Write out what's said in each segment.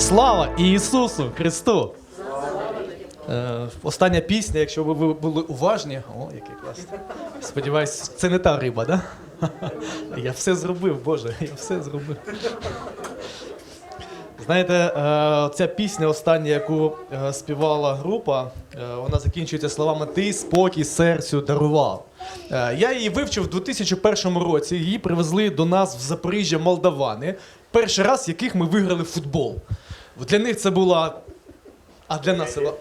Слава Ісусу Христу! Е, остання пісня, якщо ви були уважні. О, який класний. Сподіваюсь, це не та риба, да? Я все зробив, Боже, я все зробив. Знаєте, е, ця пісня, остання, яку е, співала група, е, вона закінчується словами Ти спокій серцю дарував. Е, Я її вивчив у 2001 році. Її привезли до нас в Запоріжжя молдавани. Перший раз, яких ми виграли футбол. Для них це була. А для нас це була,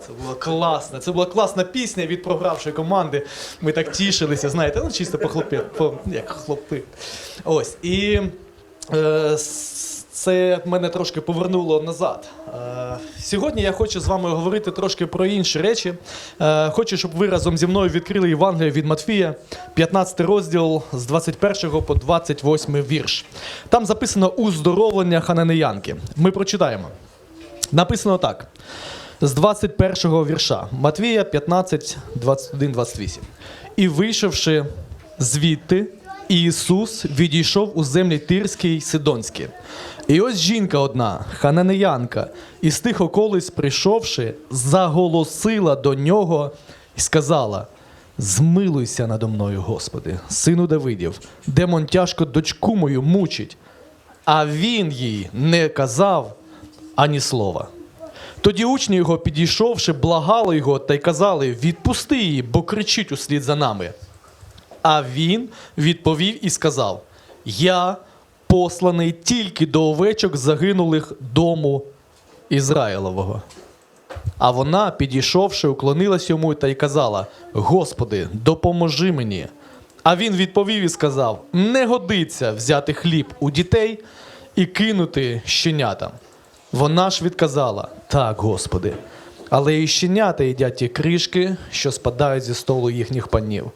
це була класна. Це була класна пісня від програвшої команди. Ми так тішилися, знаєте, ну чисто по хлопі, по, як хлопи. Ось. І е, це мене трошки повернуло назад. Е, сьогодні я хочу з вами говорити трошки про інші речі. Е, хочу, щоб ви разом зі мною відкрили Євангеліє від Матфія, 15 розділ з 21 по 28 вірш. Там записано уздоровлення хананеянки. Ми прочитаємо. Написано так. З 21 вірша Матвія 15, 21, 28. І вийшовши звідти, Ісус відійшов у землі Тирські й Сидонські. І ось жінка одна, хананеянка, із тих околиць прийшовши, заголосила до нього і сказала: Змилуйся надо мною, Господи, сину Давидів, демон тяжко дочку мою мучить. А він їй не казав ані слова. Тоді учні його, підійшовши, благали його та й казали: відпусти її, бо кричить услід за нами. А він відповів і сказав: Я посланий тільки до овечок загинулих дому Ізраїлового. А вона, підійшовши, уклонилась йому та й казала: Господи, допоможи мені. А він відповів і сказав: Не годиться взяти хліб у дітей і кинути щенятам. Вона ж відказала: Так, Господи. Але і щенята їдять ті кришки, що спадають зі столу їхніх панів.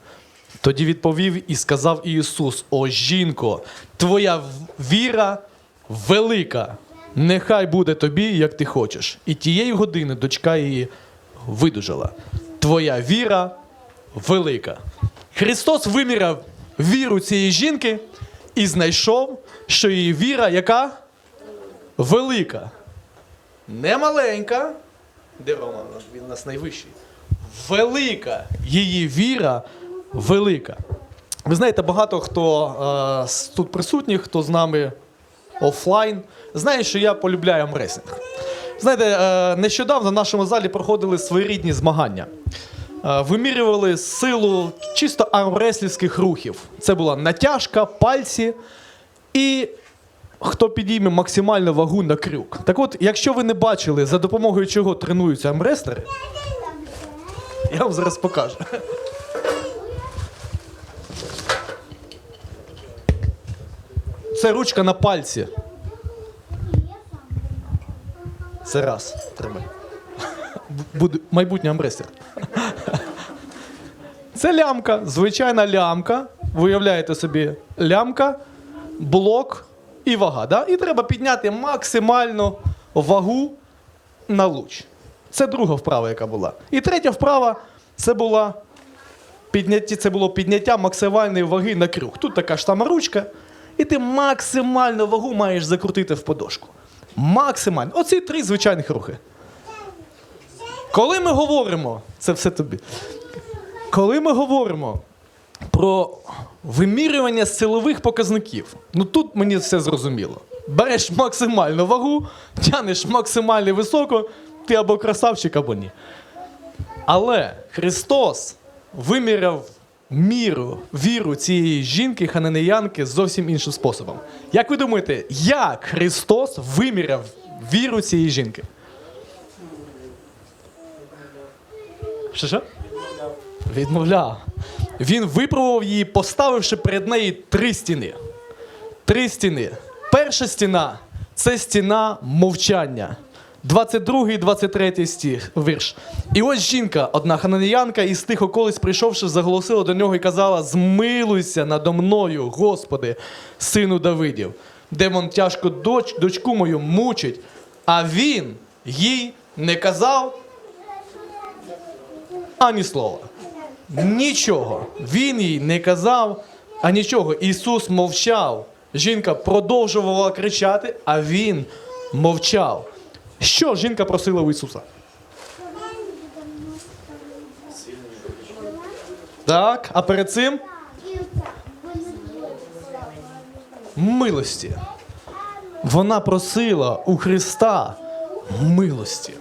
Тоді відповів і сказав Ісус: О жінко, твоя віра велика. Нехай буде тобі, як ти хочеш. І тієї години дочка її видужала. Твоя віра велика. Христос виміряв віру цієї жінки і знайшов, що її віра яка? Велика. Не маленька. Де Рома? Він у нас найвищий. Велика. Її віра велика. Ви знаєте, багато хто е, тут присутніх, хто з нами офлайн, знає, що я полюбляю амресінг. Знаєте, е, нещодавно в нашому залі проходили своєрідні змагання. Е, Вимірювали силу чисто армреслівських рухів. Це була натяжка, пальці і хто підійме максимальну вагу на крюк. Так от, якщо ви не бачили, за допомогою чого тренуються амрестери, я вам зараз покажу. Це ручка на пальці. Це раз. Тримай. Буде майбутній амбрестер. Це лямка, звичайна лямка. Ви уявляєте собі лямка, блок і вага. Да? І треба підняти максимальну вагу на луч. Це друга вправа, яка була. І третя вправа це була підняття, це було підняття максимальної ваги на крюк. Тут така ж сама ручка, і ти максимальну вагу маєш закрутити в подошку. Максимально. Оці три звичайних рухи. Коли ми говоримо, це все тобі. Коли ми говоримо про вимірювання силових показників, ну тут мені все зрозуміло. Береш максимальну вагу, тянеш максимально високо, ти або красавчик, або ні. Але Христос виміряв міру, віру цієї жінки, хананеянки зовсім іншим способом. Як ви думаєте, як Христос виміряв віру цієї жінки? Що що? Відмовляв. Він випробував її, поставивши перед нею три стіни. Три стіни. Перша стіна це стіна мовчання. 22 і 23 стих, вірш. І ось жінка, одна хананіянка, із тих околиць, прийшовши, заголосила до нього і казала: Змилуйся надо мною, Господи, сину Давидів. Демон тяжко доч, дочку мою мучить, а він їй не казав ані слова. Нічого. Він їй не казав, а нічого. Ісус мовчав. Жінка продовжувала кричати, а він мовчав. Що жінка просила у Ісуса? Так, а перед цим милості. Вона просила у Христа милості.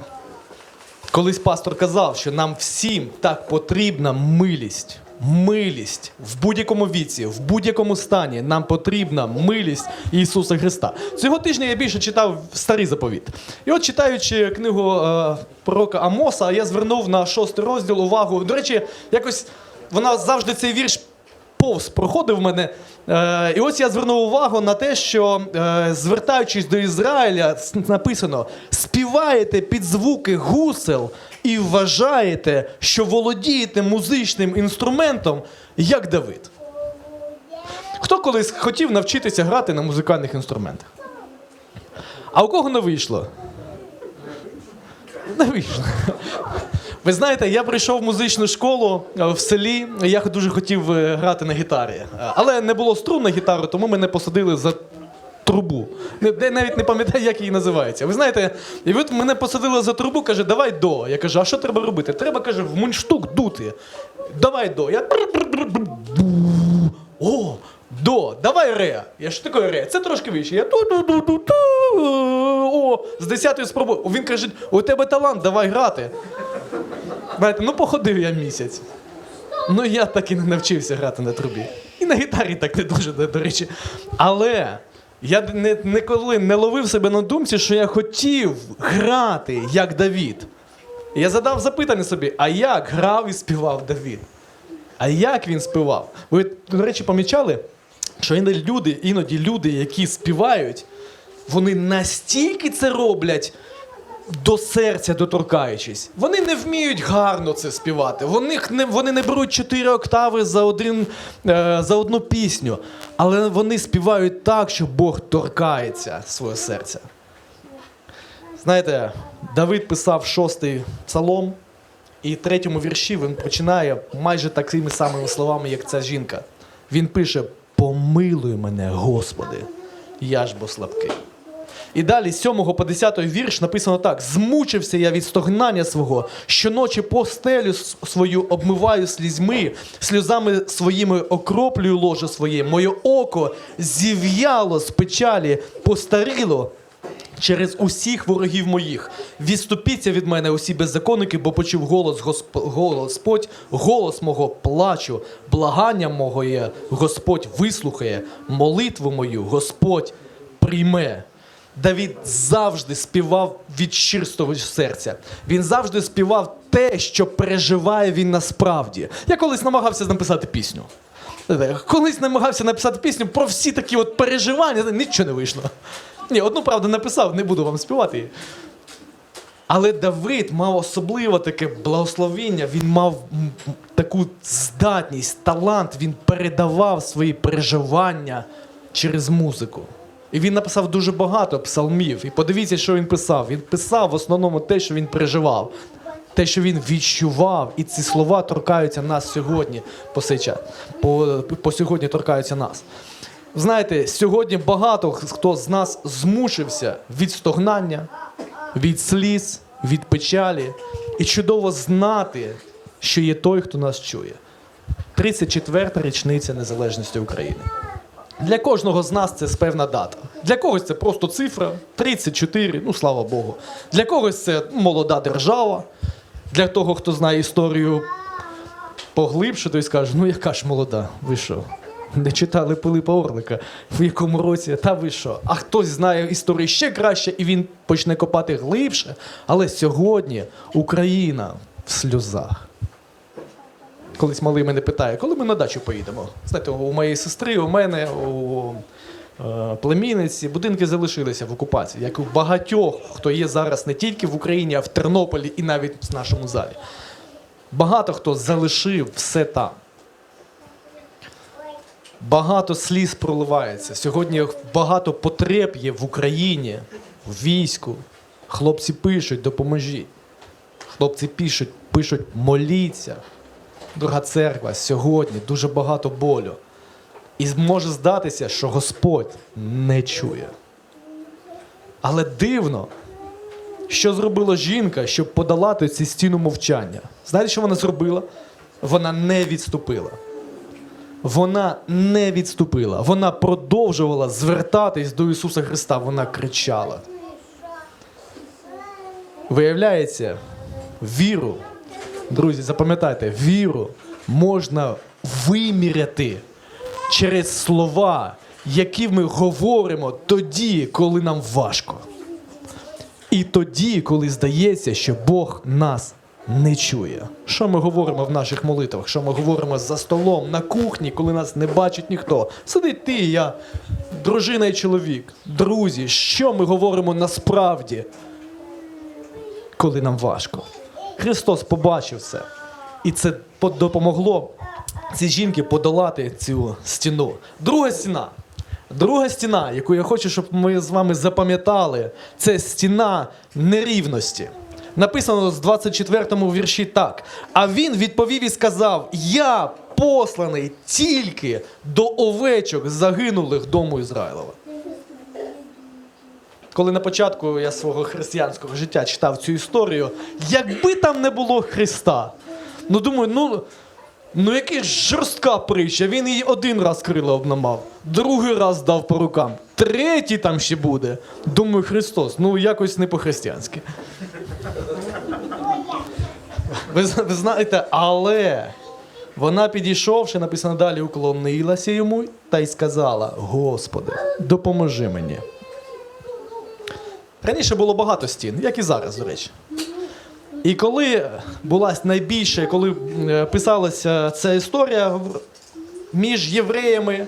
Колись пастор казав, що нам всім так потрібна милість. Милість в будь-якому віці, в будь-якому стані нам потрібна милість Ісуса Христа. Цього тижня я більше читав старий заповіт. І от читаючи книгу е, пророка Амоса, я звернув на шостий розділ увагу. До речі, якось вона завжди цей вірш повз проходив мене. Е, і ось я звернув увагу на те, що е, звертаючись до Ізраїля, написано: співаєте під звуки гусел і вважаєте, що володієте музичним інструментом, як Давид. Хто колись хотів навчитися грати на музикальних інструментах? А у кого не вийшло? Не вийшло. Ви знаєте, я прийшов в музичну школу е, в селі. Я дуже хотів е, грати на гітарі, Е, але не було струн на гітару, тому мене посадили за Я навіть не пам'ятаю, як її називається. Ви знаєте, і от мене посадили за трубу, каже, давай до. Я кажу, а що треба робити? Треба, каже, в мундштук дути. Давай до. Я. О, до, давай ре. Я що таке ре? Це трошки вище. Я. О, з десятої спроби. Він каже, у тебе талант, давай грати. Знаєте, ну походив я місяць. Ну я так і не навчився грати на трубі. І на гітарі так не дуже, до речі. Але я не, ніколи не ловив себе на думці, що я хотів грати як Давід. Я задав запитання собі: а як грав і співав Давід? А як він співав? Ви, до речі, помічали, що люди, іноді люди, які співають, вони настільки це роблять до серця доторкаючись. Вони не вміють гарно це співати. Вони не, вони не беруть чотири октави за, один, е, за одну пісню. Але вони співають так, що Бог торкається свого серця. Знаєте, Давид писав шостий псалом, і в третьому вірші він починає майже такими самими словами, як ця жінка. Він пише: Помилуй мене, Господи, я ж бо слабкий. І далі, з 7 по 10 вірш написано так: Змучився я від стогнання свого, щоночі постелю свою обмиваю слізьми, сльозами своїми окроплюю ложе своє, моє око зів'яло з печалі, постаріло. Через усіх ворогів моїх відступіться від мене усі беззаконники, бо почув голос Госп... Господь, голос мого плачу, благання мого є, Господь вислухає, молитву мою Господь прийме. Давід завжди співав від чистого серця. Він завжди співав те, що переживає він насправді. Я колись намагався написати пісню. Колись намагався написати пісню про всі такі от переживання, нічого не вийшло. Ні, одну правду написав, не буду вам співати. її. Але Давид мав особливо таке благословіння, він мав таку здатність, талант, він передавав свої переживання через музику. І він написав дуже багато псалмів. І подивіться, що він писав. Він писав в основному те, що він переживав, те, що він відчував, і ці слова торкаються нас сьогодні, по, по, по сьогодні торкаються нас. Знаєте, сьогодні багато хто з нас змушився від стогнання, від сліз, від печалі, і чудово знати, що є той, хто нас чує. 34-та річниця незалежності України. Для кожного з нас це певна дата. Для когось це просто цифра 34, ну слава Богу. Для когось це молода держава. Для того, хто знає історію поглибше, той скаже, ну яка ж молода, ви що? Не читали Пилипа Орлика, в якому році, та ви що? А хтось знає історію ще краще, і він почне копати глибше. Але сьогодні Україна в сльозах. Колись малий мене питає, коли ми на дачу поїдемо? Знаєте, у моєї сестри, у мене, у е, племінниці будинки залишилися в окупації, як у багатьох, хто є зараз не тільки в Україні, а в Тернополі і навіть в нашому залі. Багато хто залишив все там. Багато сліз проливається. Сьогодні багато потреб є в Україні, в війську. Хлопці пишуть, допоможіть. Хлопці пишуть, пишуть, моліться. Дорога церква, сьогодні дуже багато болю. І може здатися, що Господь не чує. Але дивно, що зробила жінка, щоб подолати цю стіну мовчання. Знаєте, що вона зробила? Вона не відступила. Вона не відступила. Вона продовжувала звертатись до Ісуса Христа. Вона кричала. Виявляється, віру, друзі, запам'ятайте, віру можна виміряти через слова, які ми говоримо тоді, коли нам важко. І тоді, коли здається, що Бог нас не чує. Що ми говоримо в наших молитвах? Що ми говоримо за столом, на кухні, коли нас не бачить ніхто? Сидить ти, я, дружина і чоловік, друзі, що ми говоримо насправді, коли нам важко? Христос побачив це. І це допомогло цій жінці подолати цю стіну. Друга стіна. Друга стіна, яку я хочу, щоб ми з вами запам'ятали, це стіна нерівності. Написано з 24 вірші так. А він відповів і сказав: Я посланий тільки до овечок загинулих дому Ізраїлова. Коли на початку я свого християнського життя читав цю історію, якби там не було Христа, ну думаю, ну, ну яка жорстка притча. Він її один раз крила обламав, другий раз дав по рукам, третій там ще буде. Думаю, Христос, ну якось не по-християнськи. Ви, ви знаєте, але вона підійшовши, написано далі, уклонилася йому та й сказала: Господи, допоможи мені. Раніше було багато стін, як і зараз, до речі. І коли була найбільша, коли е, писалася ця історія між євреями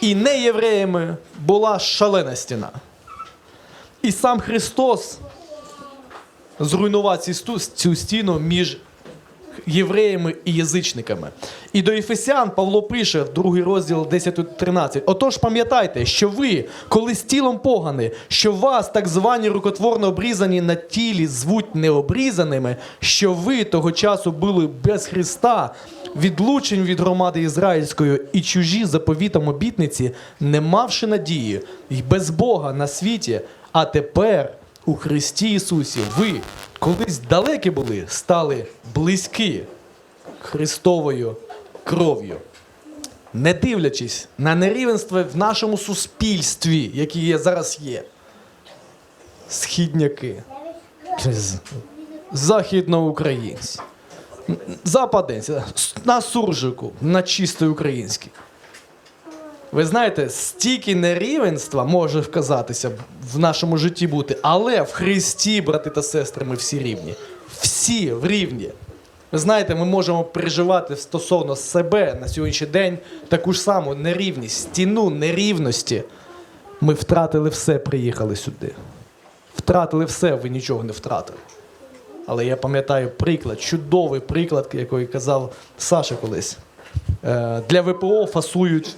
і неєвреями, була шалена стіна. І сам Христос зруйнував цю стіну між євреями і язичниками. І до Ефесян Павло пише в другий розділ 10-13. Отож пам'ятайте, що ви, коли з тілом погани, що вас так звані рукотворно обрізані на тілі звуть необрізаними, що ви того часу були без Христа, відлучені від громади ізраїльської і чужі заповітам обітниці, не мавши надії, й без Бога на світі, а тепер у Христі Ісусі ви колись далекі були, стали близькі Христовою кров'ю. Не дивлячись на нерівенство в нашому суспільстві, яке є зараз є. Східняки, західноукраїнці, западенці, на суржику, на чисто українській. Ви знаєте, стільки нерівенства може вказатися в нашому житті бути, але в Христі, брати та сестри, ми всі рівні. Всі в рівні. Ви знаєте, ми можемо переживати стосовно себе на сьогоднішній день таку ж саму нерівність, стіну нерівності. Ми втратили все, приїхали сюди. Втратили все, ви нічого не втратили. Але я пам'ятаю приклад, чудовий приклад, який казав Саша колись. Е, Для ВПО фасують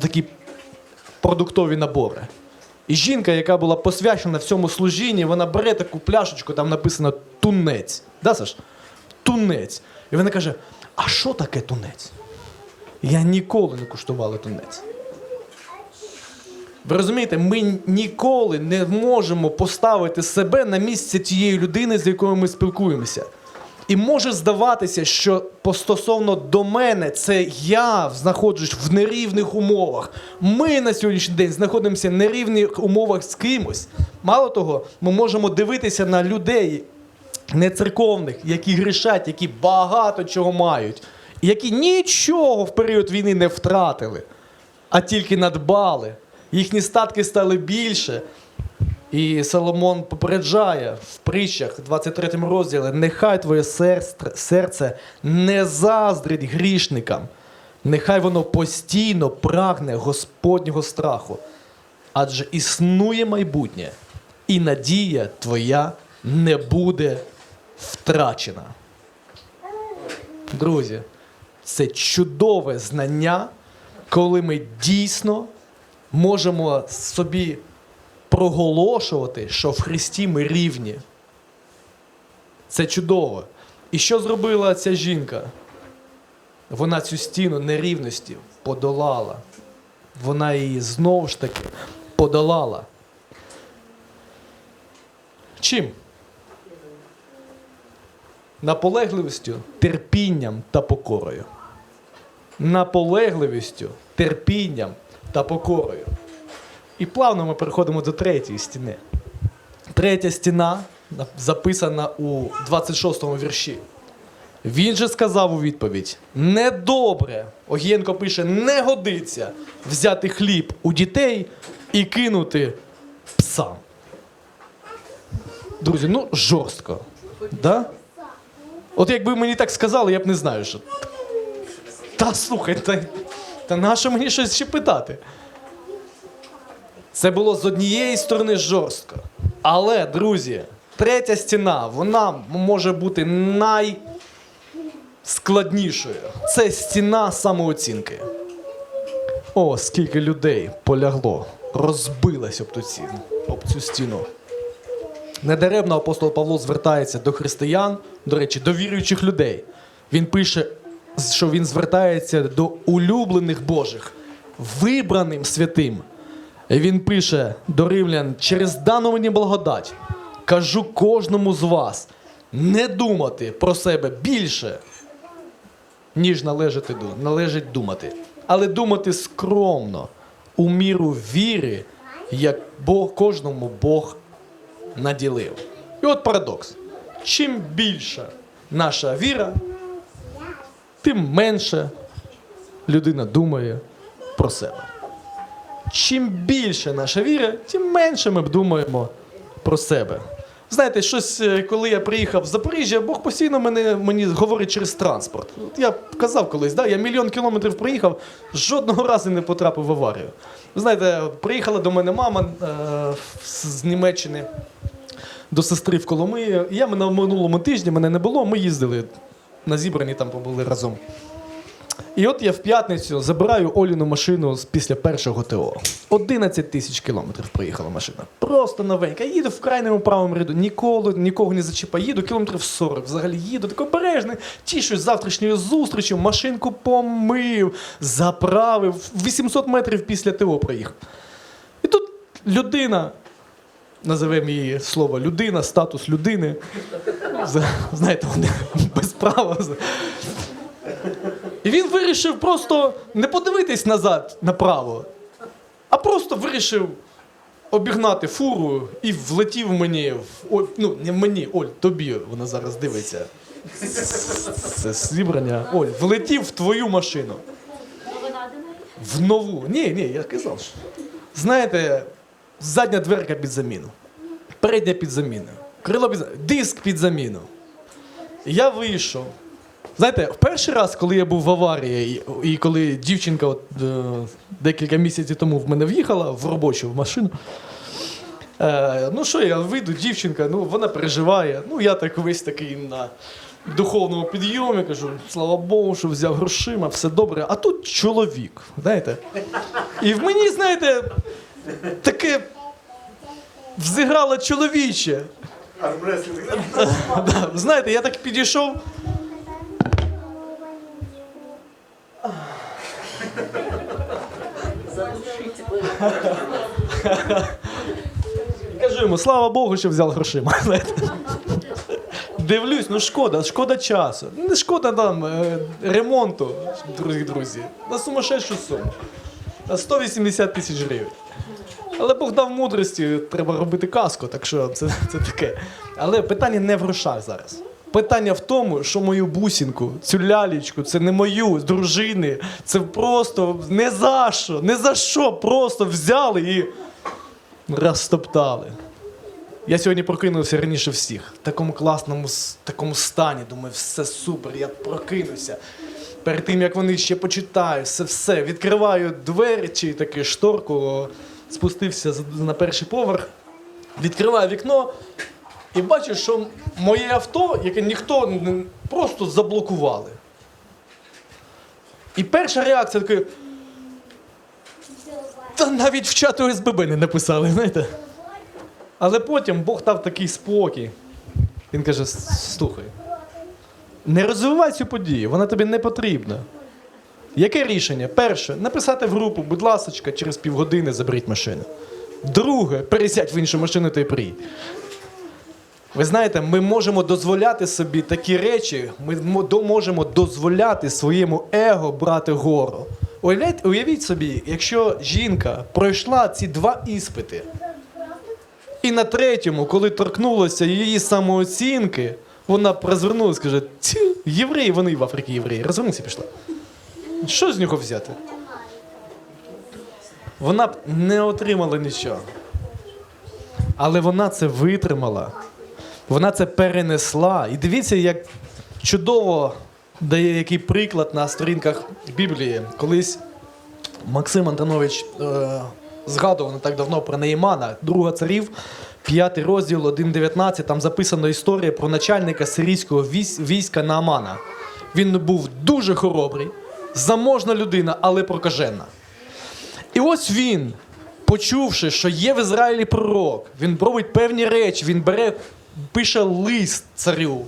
такі продуктові набори. І жінка, яка була посвячена в цьому служінні, вона бере таку пляшечку, там написано тунець. Да, Саш? Тунець. І вона каже: А що таке тунець? Я ніколи не куштувала тунець. Ви розумієте, ми ніколи не можемо поставити себе на місце тієї людини, з якою ми спілкуємося. І може здаватися, що по стосовно до мене, це я знаходжусь в нерівних умовах. Ми на сьогоднішній день знаходимося в нерівних умовах з кимось. Мало того, ми можемо дивитися на людей нецерковних, які грішать, які багато чого мають, які нічого в період війни не втратили, а тільки надбали. Їхні статки стали більше. І Соломон попереджає в притчах, 23 розділі, нехай твоє серце, не заздрить грішникам, нехай воно постійно прагне Господнього страху, адже існує майбутнє, і надія твоя не буде втрачена. Друзі, це чудове знання, коли ми дійсно можемо собі проголошувати, що в Христі ми рівні. Це чудово. І що зробила ця жінка? Вона цю стіну нерівності подолала. Вона її знову ж таки подолала. Чим? Наполегливістю, терпінням та покорою. Наполегливістю, терпінням та покорою. І плавно ми переходимо до третьої стіни. Третя стіна записана у 26-му вірші. Він же сказав у відповідь: недобре. Огієнко пише: не годиться взяти хліб у дітей і кинути псам. Друзі, ну жорстко. Да? От якби мені так сказали, я б не знаю, що. Та слухай, та, та нащо мені щось ще питати? Це було з однієї сторони жорстко. Але, друзі, третя стіна, вона може бути найскладнішою. Це стіна самооцінки. О, скільки людей полягло, розбилось об ту стіну, об цю стіну. Недаремно апостол Павло звертається до християн, до речі, до віруючих людей. Він пише, що він звертається до улюблених Божих, вибраним святим. Він пише до римлян: через дану мені благодать кажу кожному з вас не думати про себе більше, ніж належати, ду- належить думати, але думати скромно, у міру віри, як Бог кожному Бог наділив. І от парадокс. Чим більша наша віра, тим менше людина думає про себе. Чим більше наша віра, тим менше ми думаємо про себе. Знаєте, щось, е, коли я приїхав в Запоріжжя, Бог постійно мене, мені говорить через транспорт. От Я казав колись, да, я мільйон кілометрів приїхав, жодного разу не потрапив в аварію. Знаєте, приїхала до мене мама е, з Німеччини до сестри в Коломиї. Я на минулому тижні мене не було, ми їздили на зібрані там побули разом. І от я в п'ятницю забираю Оліну машину після першого ТО. 11 тисяч кілометрів проїхала машина. Просто новенька. Їду в крайньому правому ряду, ніколи нікого не зачіпаю. Їду кілометрів 40. Взагалі їду так обережний, тішусь завтрашньою зустрічю, машинку помив, заправив. 800 метрів після ТО проїхав. І тут людина, називаємо її слово людина, статус людини. Знаєте, вони без права. І він вирішив просто не подивитись назад направо, а просто вирішив обігнати фуру і влетів мені в Оль, ну не мені, Оль, тобі вона зараз дивиться. Це зібрання. Оль, влетів в твою машину. В нову. Ні, ні, я казав. що. Знаєте, задня дверка під заміну, передня під заміну, крило під заміну, диск під заміну. Я вийшов. Знаєте, в перший раз, коли я був в аварії, і, і коли дівчинка от, е, декілька місяців тому в мене в'їхала в робочу в машину. Е, ну що я вийду, дівчинка, ну вона переживає. Ну я так весь такий на духовному підйомі, кажу, слава Богу, що взяв грошима, все добре. А тут чоловік, знаєте. І в мені, знаєте, таке взіграло чоловіче. Да, знаєте, я так підійшов. Кажу йому, слава Богу, що взяв грошима. Дивлюсь, ну шкода, шкода часу. Не шкода там е, ремонту, друзі, друзі. На сумасшедшу суму. На 180 тисяч гривень. Але Бог дав мудрості, треба робити казку, так що це, це таке. Але питання не в грошах зараз. Питання в тому, що мою бусінку, цю лялічку, це не мою, з дружини. Це просто не за що, не за що, просто взяли і розтоптали. Я сьогодні прокинувся раніше всіх. В такому класному такому стані. Думаю, все супер, я прокинуся. Перед тим, як вони ще почитають, все, все. Відкриваю двері чи таки шторку, спустився на перший поверх, відкриваю вікно і бачу, що моє авто, яке ніхто просто заблокували. І перша реакція така. Та навіть в чат ОСББ не написали, знаєте. Але потім Бог дав такий спокій. Він каже: слухай, не розвивай цю подію, вона тобі не потрібна. Яке рішення? Перше, написати в групу, будь ласка, через півгодини заберіть машину. Друге, пересядь в іншу машину та й приїдь. Ви знаєте, ми можемо дозволяти собі такі речі, ми можемо дозволяти своєму его брати гору. Уявляйте, уявіть собі, якщо жінка пройшла ці два іспити, і на третьому, коли торкнулося її самооцінки, вона розвернулася і каже: Ці євреї, вони в Африці євреї. Розвернувся і пішла. Що з нього взяти? Вона б не отримала нічого. Але вона це витримала. Вона це перенесла. І дивіться, як чудово дає який приклад на сторінках Біблії. Колись Максим Антонович е, згадував не так давно про Неймана, друга царів, п'ятий розділ 1.19. Там записана історія про начальника сирійського війська Наамана. Він був дуже хоробрий, заможна людина, але прокажена. І ось він, почувши, що є в Ізраїлі пророк, він робить певні речі, він бере, пише лист царю.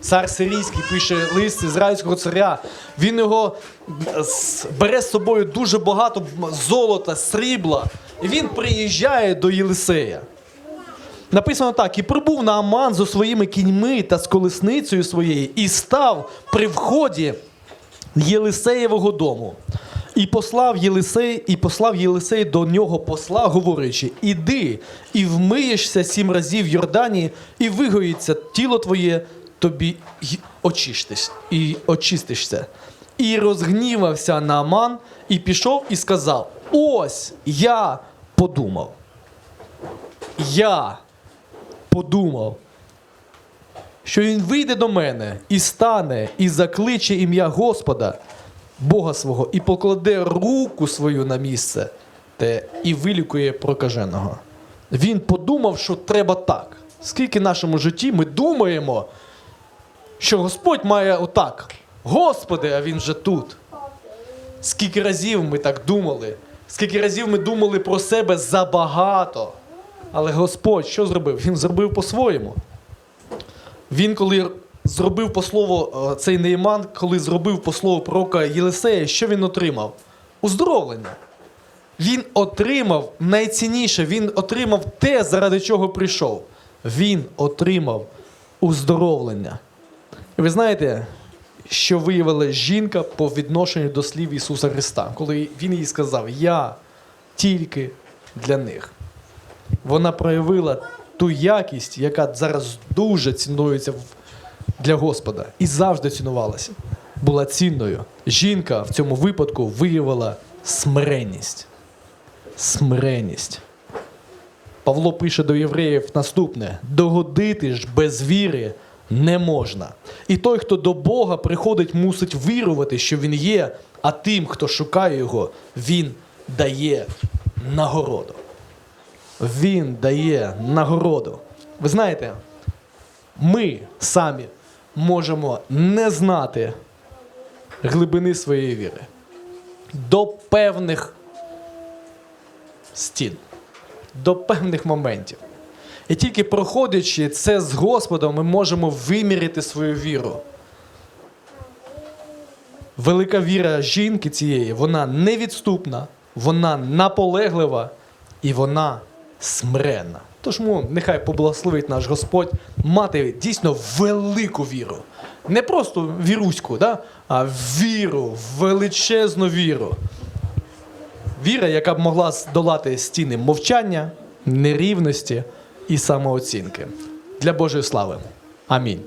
Цар сирійський пише лист ізраїльського царя. Він його бере з собою дуже багато золота, срібла. І він приїжджає до Єлисея. Написано так: і прибув Нааман зі своїми кіньми та з колесницею своєю, і став при вході Єлисеєвого дому. І послав Єлисей, і послав Єлисей до нього посла, говорячи: Іди і вмиєшся сім разів в Йордані, і вигоїться тіло твоє, тобі й і очистишся. І розгнівався Нааман, і пішов і сказав: Ось я подумав. Я подумав, що він вийде до мене і стане, і закличе ім'я Господа, Бога свого, і покладе руку свою на місце те, і вилікує прокаженого. Він подумав, що треба так. Скільки в нашому житті ми думаємо, що Господь має отак. Господи, а він вже тут. Скільки разів ми так думали, скільки разів ми думали про себе забагато. Але Господь що зробив? Він зробив по-своєму. Він, коли зробив по слову е, цей Нейман, коли зробив по слову пророка Єлисея, що він отримав? Уздоровлення. Він отримав найцінніше, він отримав те, заради чого прийшов. Він отримав уздоровлення. І ви знаєте, що виявила жінка по відношенню до слів Ісуса Христа, коли Він їй сказав: Я тільки для них. Вона проявила ту якість, яка зараз дуже цінується в- для Господа і завжди цінувалася. Була цінною. Жінка в цьому випадку виявила смиренність. Смиренність. Павло пише до євреїв наступне: догодити ж без віри не можна. І той, хто до Бога приходить, мусить вірувати, що Він є, а тим, хто шукає його, Він дає нагороду. Він дає нагороду. Ви знаєте, ми самі можемо не знати глибини своєї віри до певних стін, до певних моментів. І тільки проходячи це з Господом, ми можемо виміряти свою віру. Велика віра жінки цієї, вона невідступна, вона наполеглива і вона смиренна. Тож ну, нехай поблагословить наш Господь мати дійсно велику віру. Не просто віруську, да? а віру, величезну віру. Віра, яка б могла здолати стіни мовчання, нерівності і самооцінки. Для Божої слави. Амінь.